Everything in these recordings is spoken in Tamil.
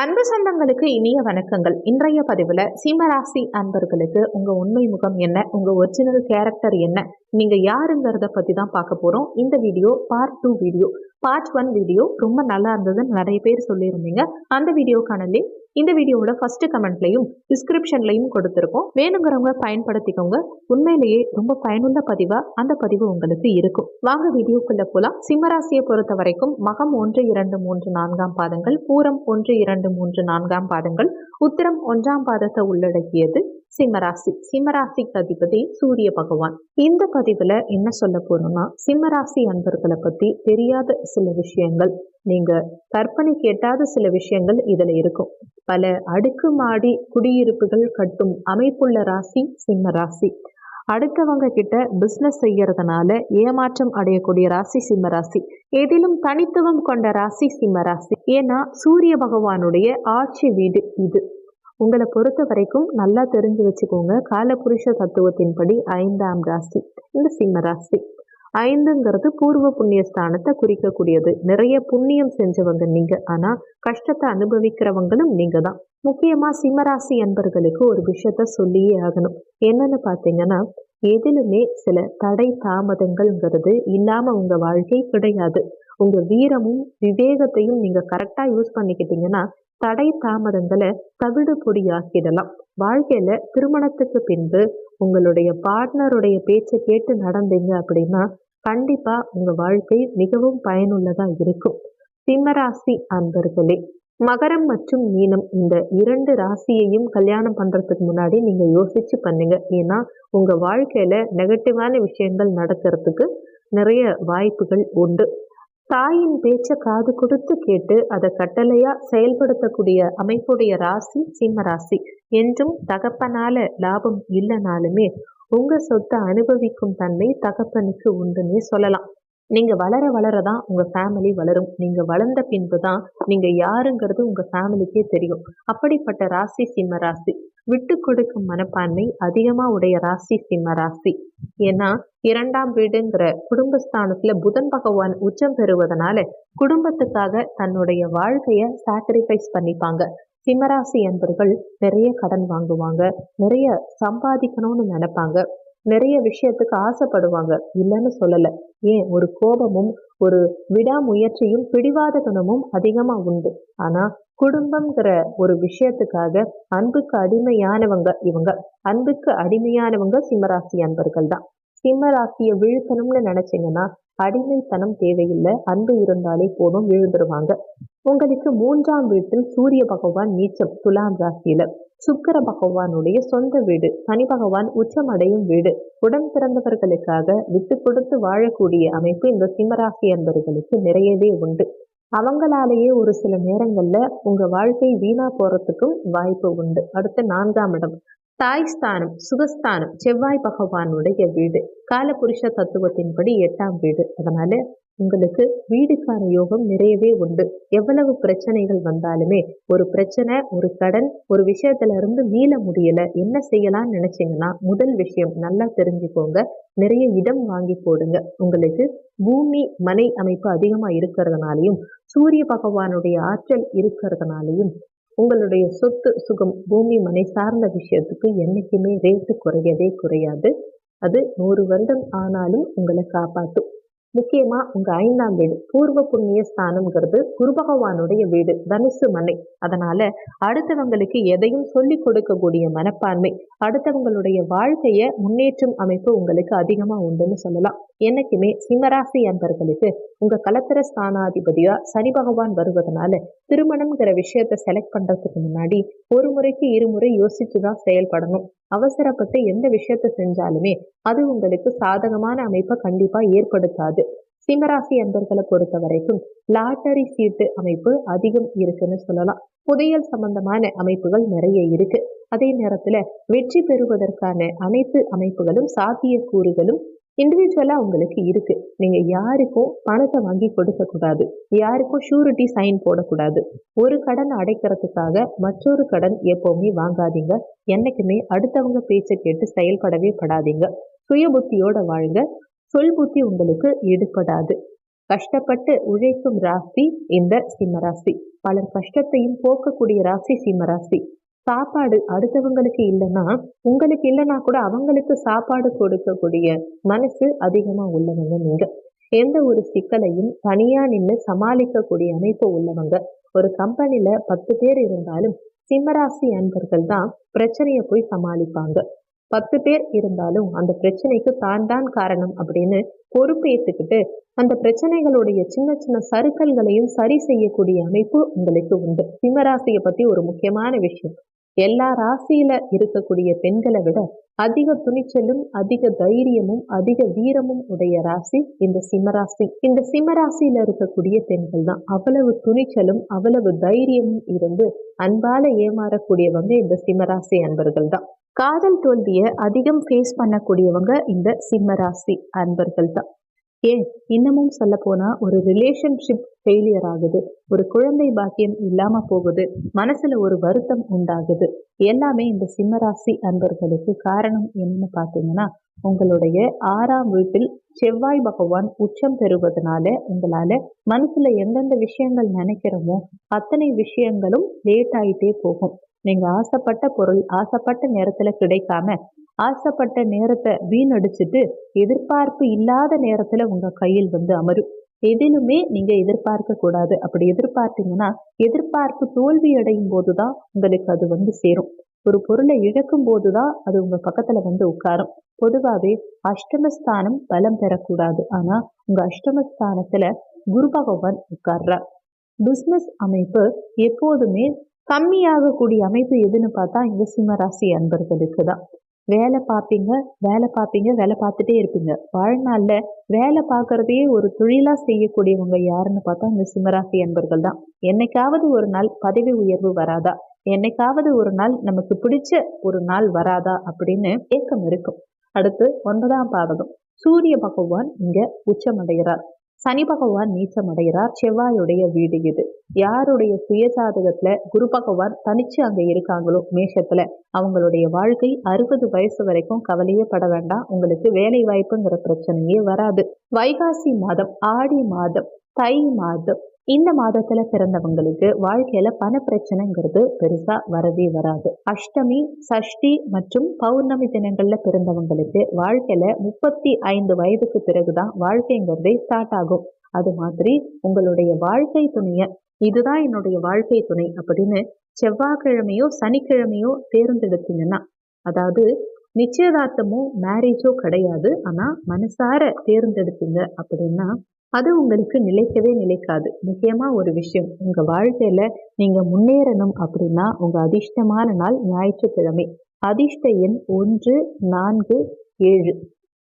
அன்பு சொந்தங்களுக்கு இனிய வணக்கங்கள். இன்றைய பதிவில் சிம்மராசி அன்பர்களுக்கு உங்கள் உண்மை முகம் என்ன? உங்கள் ஒரிஜினல் கேரக்டர் என்ன? நீங்கள் யாருங்கிறத பற்றி தான் பார்க்க போகிறோம் இந்த video part two video part one video ரொம்ப நல்லா இருந்ததுன்னு நிறைய பேர் சொல்லியிருந்தீங்க. அந்த வீடியோக்கான லிங்க் இந்த வீடியோவோட ஃபர்ஸ்ட் கமெண்ட்லையும் டிஸ்கிரிப்ஷன்லையும் கொடுத்துருக்கோம். வேணுங்கிறவங்க பயன்படுத்திக்கோங்க. உண்மையிலேயே ரொம்ப பயனுள்ள பதிவாக அந்த பதிவு உங்களுக்கு இருக்கும். வாங்க வீடியோக்குள்ள போலாம். சிம்மராசியை பொறுத்த வரைக்கும் மகம் ஒன்று இரண்டு மூன்று நான்காம் பாதங்கள் பூரம் ஒன்று இரண்டு மூன்று நான்காம் பாதங்கள் உத்திரம் ஒன்றாம் பாதத்தை உள்ளடக்கியது. சிம்மராசி சிம்மராசிக்கு அதிபதி சூரிய பகவான். இந்த பதிவுல என்ன சொல்ல போறோம்னா சிம்மராசி அன்பர்களை பத்தி தெரியாத சில விஷயங்கள். நீங்க கற்பனை கேட்டாத சில விஷயங்கள் இதுல இருக்கும். பல அடுக்கு மாடி குடியிருப்புகள் கட்டும் அமைப்புள்ள ராசி சிம்ம ராசி. அடுத்தவங்க கிட்ட பிஸ்னஸ் செய்யறதுனால ஏமாற்றம் அடையக்கூடிய ராசி சிம்ம ராசி. எதிலும் தனித்துவம் கொண்ட ராசி சிம்ம ராசி. ஏன்னா சூரிய பகவானுடைய ஆட்சி வீடு இது. உங்களை பொறுத்த வரைக்கும் நல்லா தெரிஞ்சு வச்சுக்கோங்க. காலபுருஷ தத்துவத்தின்படி ஐந்தாம் ராசி. இந்த சிம்ம ராசி. ஐந்துங்கிறது பூர்வ புண்ணிய ஸ்தானத்தை குறிக்கக்கூடியது. நிறைய புண்ணியம் செஞ்சவங்க நீங்க. ஆனா கஷ்டத்தை அனுபவிக்கிறவங்களும் நீங்க தான். முக்கியமா சிம்மராசி என்பர்களுக்கு ஒரு விஷயத்த சொல்லியே ஆகணும். என்னன்னு பாத்தீங்கன்னா எதிலுமே சில தடை தாமதங்கள்ங்கிறது இல்லாம உங்க வாழ்க்கை கிடையாது. உங்க வீரமும் விவேகத்தையும் நீங்க கரெக்டா யூஸ் பண்ணிக்கிட்டீங்கன்னா தடை தாமதங்களை தவிடு பொடியாக்கிடலாம் வாழ்க்கையில திருமணத்துக்கு பின்பு உங்களுடைய பார்ட்னருடைய பேச்சை கேட்டு நடந்தீங்க அப்படின்னா கண்டிப்பா உங்க வாழ்க்கை மிகவும் பயனுள்ளதா இருக்கும். சிம்மராசி அன்பர்களே மகரம் மற்றும் மீனம் இந்த இரண்டு ராசியையும் கல்யாணம் பண்றதுக்கு முன்னாடி நீங்க யோசிச்சு பண்ணுங்க. ஏன்னா உங்க வாழ்க்கையில நெகட்டிவான விஷயங்கள் நடக்கிறதுக்கு நிறைய வாய்ப்புகள் உண்டு. தாயின் பேச்சை காது கொடுத்து கேட்டு அதை கட்டளையா செயல்படுத்தக்கூடிய அமைப்புடைய ராசி சிம்ம ராசி. என்றும் தகப்பனால லாபம் இல்லைனாலுமே உங்க சொத்தை அனுபவிக்கும் தன்மை தகப்பனுக்கு உண்டுன்னே சொல்லலாம். நீங்க வளர வளரதான் உங்க ஃபேமிலி வளரும். நீங்க வளர்ந்த பின்பு தான் நீங்க யாருங்கிறது உங்க ஃபேமிலிக்கே தெரியும். அப்படிப்பட்ட ராசி சிம்ம ராசி. விட்டு கொடுக்கும் மனப்பான்மை அதிகமா உடைய ராசி சிம்ம ராசி. ஏன்னா இரண்டாம் வீடுங்கிற குடும்பஸ்தானத்துல புதன் பகவான் உச்சம் பெறுவதனால குடும்பத்துக்காக தன்னுடைய வாழ்க்கைய சாக்ரிஃபைஸ் பண்ணிப்பாங்க. சிம்மராசி என்பர்கள் நிறைய கடன் வாங்குவாங்க நிறைய சம்பாதிக்கணும்னு நினைப்பாங்க. நிறைய விஷயத்துக்கு ஆசைப்படுவாங்க. இல்லைன்னு சொல்லலை. ஏன்? ஒரு கோபமும் ஒரு விடாமுயற்சியும் பிடிவாத குணமும் அதிகமாக உண்டு. ஆனால் குடும்பம்ங்கிற ஒரு விஷயத்துக்காக அன்புக்கு அடிமையானவங்க இவங்க. அன்புக்கு அடிமையானவங்க சிம்மராசி அன்பர்கள் தான். சிம்மராசியை வீழ்த்தணும்னு நினைச்சிங்கன்னா அடிமைத்தனம் தேவையில்லை. அன்பு இருந்தாலே போதும் விழுந்துருவாங்க. உங்களுக்கு மூன்றாம் வீட்டில் சூரிய பகவான் நீச்சம் துலாம் ராசியில. சுக்கர பகவானுடைய சொந்த வீடு. சனி பகவான் உச்சமடையும் வீடு. உடன் பிறந்தவர்களுக்காக விட்டு கொடுத்து வாழக்கூடிய அமைப்பு இந்த சிம்மராசி அன்பர்களுக்கு நிறையவே உண்டு. அவங்களாலேயே ஒரு சில நேரங்கள்ல உங்க வாழ்க்கை வீணா போறதுக்கும் வாய்ப்பு உண்டு. அடுத்து நான்காம் இடம். தாய் ஸ்தானம் சுகஸ்தானம் செவ்வாய் பகவானுடைய வீடு. காலபுருஷ தத்துவத்தின்படி எட்டாம் வீடு. அதனால உங்களுக்கு வீடுக்கான யோகம் நிறையவே உண்டு. எவ்வளவு பிரச்சனைகள் வந்தாலுமே ஒரு பிரச்சனை ஒரு கடன் ஒரு விஷயத்துல இருந்து மீள முடியல என்ன செய்யலாம்னு நினைச்சீங்கன்னா முதல் விஷயம் நல்லா தெரிஞ்சுக்கோங்க. நிறைய இடம் வாங்கி போடுங்க. உங்களுக்கு பூமி மனை அமைப்பு அதிகமா இருக்கிறதுனாலையும் சூரிய பகவானுடைய ஆற்றல் இருக்கிறதுனாலையும் உங்களுடைய சொத்து சுகம் பூமி மனை சார்ந்த விஷயத்துக்கு என்றைக்குமே ரேட்டு குறையவே குறையாது. அது நூறு வருடம் ஆனாலும் உங்களை காப்பாற்றும் முக்கியமா உங்க ஐந்தாம் வீடு. பூர்வ புண்ணிய ஸ்தானம்ங்கிறது குரு பகவானுடைய வீடு தனுசு மனை அதனால அடுத்தவங்களுக்கு எதையும் சொல்லி கொடுக்கக்கூடிய மனப்பான்மை அடுத்தவங்களுடைய வாழ்க்கைய முன்னேற்றம் அமைப்பு உங்களுக்கு அதிகமா உண்டுன்னு சொல்லலாம். என்னைக்குமே சிம்மராசி அன்பர்களுக்கு உங்க கலத்திர ஸ்தானாதிபதியா சனி பகவான் வருவதனால திருமணம்ங்கிற விஷயத்த செலக்ட் பண்றதுக்கு முன்னாடி ஒரு முறைக்கு இருமுறை யோசித்து தான் செயல்படணும். அவசரப்பட்டு எந்த விஷயத்த செஞ்சாலுமே அது உங்களுக்கு சாதகமான அமைப்பை கண்டிப்பா ஏற்படுத்தாது. சிம்மராசி அன்பர்களை பொறுத்த வரைக்கும் லாட்டரி சீட்டு அமைப்பு அதிகம் இருக்குன்னு சொல்லலாம். புதையல் சம்பந்தமான அமைப்புகள் நிறைய இருக்கு. அதே நேரத்துல வெற்றி பெறுவதற்கான அனைத்து அமைப்புகளும் சாத்தியக்கூறுகளும் இண்டிவிஜுவலாக உங்களுக்கு இருக்குது நீங்கள் யாருக்கும் பணத்தை வாங்கி கொடுக்கக்கூடாது. யாருக்கும் ஷூரிட்டி சைன் போடக்கூடாது. ஒரு கடன் அடைக்கிறதுக்காக மற்றொரு கடன் எப்போவுமே வாங்காதீங்க. என்றைக்குமே அடுத்தவங்க பேச்சை கேட்டு செயல்படவே படாதீங்க. சுய புத்தியோட வாழுங்க சொல் புத்தி உங்களுக்கு ஈடுபடாது. கஷ்டப்பட்டு உழைக்கும் ராசி இந்த சிம்மராசி பலர் கஷ்டத்தையும் போக்கக்கூடிய ராசி சிம்மராசி சாப்பாடு அடுத்தவங்களுக்கு இல்லைன்னா உங்களுக்கு இல்லைன்னா கூட அவங்களுக்கு சாப்பாடு கொடுக்கக்கூடிய மனசு அதிகமாக உள்ளவங்க நீங்க. எந்த ஒரு சிக்கலையும் தனியாக நின்று சமாளிக்கக்கூடிய அமைப்பு உள்ளவங்க. ஒரு கம்பெனியில் பத்து பேர் இருந்தாலும் சிம்மராசி அன்பர்கள் தான் பிரச்சனையை போய் சமாளிப்பாங்க. பத்து பேர் இருந்தாலும் அந்த பிரச்சனைக்கு தான் தான் காரணம் அப்படின்னு பொறுப்பேற்றுக்கிட்டு அந்த பிரச்சனைகளுடைய சின்ன சின்ன சறுக்கல்களையும் சரி செய்யக்கூடிய அமைப்பு உங்களுக்கு உண்டு. சிம்மராசியை பற்றி ஒரு முக்கியமான விஷயம். எல்லா ராசியில இருக்கக்கூடிய பெண்களை விட அதிக துணிச்சலும் அதிக தைரியமும் அதிக வீரமும் உடைய ராசி இந்த சிம்மராசி. இந்த சிம்மராசியில இருக்கக்கூடிய பெண்கள் தான். அவ்வளவு துணிச்சலும் அவ்வளவு தைரியமும் இருந்து அன்பால ஏமாறக்கூடியவங்க இந்த சிம்மராசி அன்பர்கள் தான். காதல் தோல்வியை அதிகம் ஃபேஸ் பண்ணக்கூடியவங்க இந்த சிம்மராசி அன்பர்கள் தான். ஏன்? இன்னமும் சொல்ல போனா ஒரு ரிலேஷன்ஷிப் ஃபெயிலியர் ஆகுது. ஒரு குழந்தை பாக்கியம் இல்லாம போகுது. மனசுல ஒரு வருத்தம் உண்டாகுது. எல்லாமே இந்த சிம்மராசி அன்பர்களுக்கு காரணம் என்னன்னு பார்த்தீங்கன்னா உங்களுடைய ஆறாம் வீட்டில் செவ்வாய் பகவான் உச்சம் பெறுவதனால உங்களால மனசுல எந்தெந்த விஷயங்கள் நினைக்கிறோமோ அத்தனை விஷயங்களும் லேட் ஆயிட்டே போகும். நீங்க ஆசைப்பட்ட பொருள் ஆசைப்பட்ட நேரத்துல கிடைக்காம ஆசைப்பட்ட நேரத்தை வீணடிச்சுட்டு எதிர்பார்ப்பு இல்லாத நேரத்துல உங்க கையில் வந்து அமரும். எதிலுமே நீங்க எதிர்பார்க்க கூடாது. அப்படி எதிர்பார்த்தீங்கன்னா எதிர்பார்ப்பு தோல்வி அடையும் போதுதான் உங்களுக்கு அது வந்து சேரும். ஒரு பொருளை இழக்கும் போதுதான் அது உங்க பக்கத்துல வந்து உட்காரும். பொதுவாகவே அஷ்டமஸ்தானம் பலம் பெறக்கூடாது. ஆனா உங்க அஷ்டமஸ்தானத்துல குரு பகவான் உட்கார்றார். பிஸ்னஸ் அமைப்பு எப்போதுமே கம்மியாகக்கூடிய அமைப்பு எதுன்னு பார்த்தா இந்த சிம்மராசி அன்பர்களுக்கு தான் வேலை பார்ப்பீங்க வேலை பார்ப்பீங்க வேலை பார்த்துட்டே இருப்பீங்க. வாழ்நாளில் வேலை பார்க்குறதையே ஒரு தொழிலாக செய்யக்கூடியவங்க யாருன்னு பார்த்தா இந்த சிம்மராசி அன்பர்கள் தான் என்னைக்காவது ஒரு நாள் பதவி உயர்வு வராதா? என்னைக்காவது ஒரு நாள் நமக்கு பிடிச்ச ஒரு நாள் வராதா அப்படின்னு ஏக்கம் இருக்கும். அடுத்து ஒன்பதாம் பாவகம். சூரிய பகவான் இங்க உச்சமடைகிறார். சனி பகவான் நீச்சம் அடைகிறார் செவ்வாயுடைய வீடு இது. யாருடைய சுயஜாதகத்துல குரு பகவான் தனிச்சு அங்க இருக்காங்களோ மேஷத்துல அவங்களுடைய வாழ்க்கை அறுபது வயசு வரைக்கும் கவலையே பட வேண்டாம். உங்களுக்கு வேலை வாய்ப்புங்கிற பிரச்சனையே வராது. வைகாசி மாதம் ஆடி மாதம் தை மாதம் இந்த மாதத்துல பிறந்தவங்களுக்கு வாழ்க்கையில பண பிரச்சனைங்கிறது பெருசா வரவே வராது. அஷ்டமி சஷ்டி மற்றும் பௌர்ணமி தினங்கள்ல பிறந்தவங்களுக்கு வாழ்க்கையில முப்பத்தி ஐந்து வயதுக்கு பிறகுதான் வாழ்க்கைங்கிறதே ஸ்டார்ட் ஆகும். அது மாதிரி உங்களுடைய வாழ்க்கை துணைய இதுதான் என்னுடைய வாழ்க்கை துணை அப்படின்னு செவ்வாய்க்கிழமையோ சனிக்கிழமையோ தேர்ந்தெடுத்தீங்கன்னா அதாவது நிச்சயதார்த்தமோ மேரேஜோ கிடையாது. ஆனா மனசார தேர்ந்தெடுத்தீங்க அப்படின்னா அது உங்களுக்கு நிலைக்கவே நிலைக்காது. முக்கியமாக ஒரு விஷயம். உங்கள் வாழ்க்கையில் நீங்கள் முன்னேறணும் அப்படின்னா உங்கள் அதிர்ஷ்டமான நாள் ஞாயிற்றுக்கிழமை. அதிர்ஷ்ட எண் ஒன்று நான்கு ஏழு.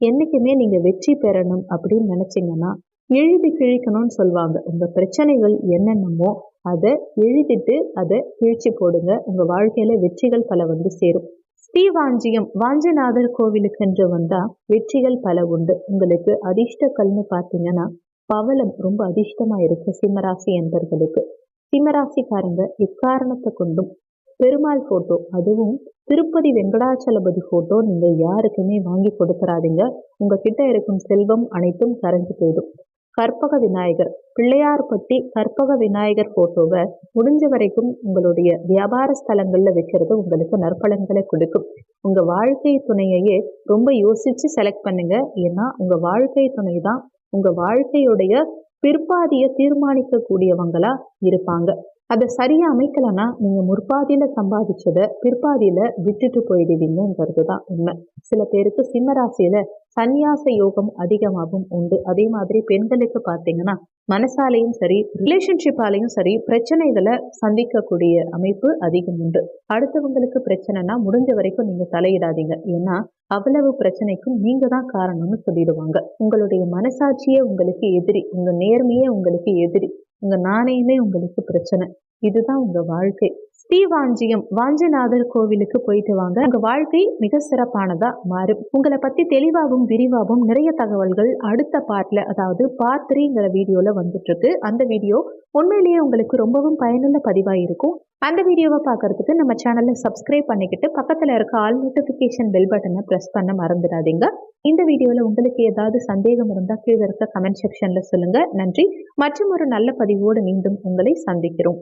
என்னைக்குமே நீங்கள் வெற்றி பெறணும் அப்படின்னு நினச்சிங்கன்னா எழுதி கிழிக்கணும்னு சொல்லுவாங்க. உங்கள் பிரச்சனைகள் என்னென்னமோ அதை எழுதிட்டு அதை கிழிச்சு போடுங்க. உங்கள் வாழ்க்கையில் வெற்றிகள் பல வந்து சேரும். ஸ்ரீவாஞ்சியம் வாஞ்சநாதர் கோவிலுக்கென்று வந்தால் வெற்றிகள் பல உண்டு. உங்களுக்கு அதிர்ஷ்ட கல்னு பார்த்தீங்கன்னா பவளம் ரொம்ப அதிர்ஷ்டமா இருக்கு சிம்மராசி என்பர்களுக்கு சிம்மராசிக்காரங்க எக்காரணத்தை கொண்டும் பெருமாள் போட்டோ அதுவும் திருப்பதி வெங்கடாச்சலபதி போட்டோ நீங்க யாருக்குமே வாங்கி கொடுத்துறாதீங்க. உங்ககிட்ட இருக்கும் செல்வம் அனைத்தும் கரைஞ்சு போயிடும். கற்பக விநாயகர் பிள்ளையார் பத்தி கற்பக விநாயகர் போட்டோவை முடிஞ்ச வரைக்கும் உங்களுடைய வியாபார ஸ்தலங்கள்ல வைக்கிறது உங்களுக்கு நற்பலன்களை கொடுக்கும். உங்க வாழ்க்கை துணையையே ரொம்ப யோசிச்சு செலக்ட் பண்ணுங்க. ஏன்னா உங்க வாழ்க்கை துணை தான் உங்க வாழ்க்கையுடைய பிற்பாதியை தீர்மானிக்கக்கூடியவங்களா இருப்பாங்க. அதை சரியா அமைக்கலன்னா நீங்க முற்பாதியில சம்பாதிச்சதை பிற்பாதியில விட்டுட்டு போயிடுவீங்கிறது தான் உண்மை. சில பேருக்கு சிம்மராசியில சன்னியாச யோகம் அதிகமாகவும் உண்டு. அதே மாதிரி பெண்களுக்கு பார்த்தீங்கன்னா மனசாலையும் சரி ரிலேஷன்ஷிப்பாலையும் சரி பிரச்சனைகளை சந்திக்கக்கூடிய அமைப்பு அதிகம் உண்டு. அடுத்தவங்களுக்கு பிரச்சனைனா முடிஞ்ச வரைக்கும் நீங்க தலையிடாதீங்க. ஏன்னா அவ்வளவு பிரச்சனைக்கும் நீங்க தான் காரணம்னு சொல்லிடுவாங்க. உங்களுடைய மனசாட்சியே உங்களுக்கு எதிரி. உங்க நேர்மையே உங்களுக்கு எதிரி. உங்க நாணயமே உங்களுக்கு பிரச்சனை. இதுதான் உங்க வாழ்க்கை. ஸ்ரீவாஞ்சியம் வாஞ்சிநாதர் கோவிலுக்கு போயிட்டு வாங்க. உங்க வாழ்க்கை மிக சிறப்பானதா மாறும். உங்களை பத்தி தெளிவாகவும் விரிவாகவும் நிறைய தகவல்கள் அடுத்த பார்ட்ல அதாவது பார்ட் த்ரீங்கிற வீடியோல வந்துட்டு இருக்கு அந்த வீடியோ உண்மையிலேயே உங்களுக்கு ரொம்பவும் பயனுள்ள பதிவாக இருக்கும். அந்த வீடியோவை பார்க்கறதுக்கு நம்ம சேனலை சப்ஸ்கிரைப் பண்ணிக்கிட்டு பக்கத்தில் இருக்க ஆல் நோட்டிஃபிகேஷன் பெல் பட்டனை ப்ரெஸ் பண்ண மறந்துடாதீங்க. இந்த வீடியோவில் உங்களுக்கு ஏதாவது சந்தேகம் இருந்தால் கீழே இருக்க கமெண்ட் செக்ஷனில் சொல்லுங்கள் நன்றி. மற்றும் ஒரு நல்ல பதிவோடு மீண்டும் உங்களை சந்திக்கிறோம்.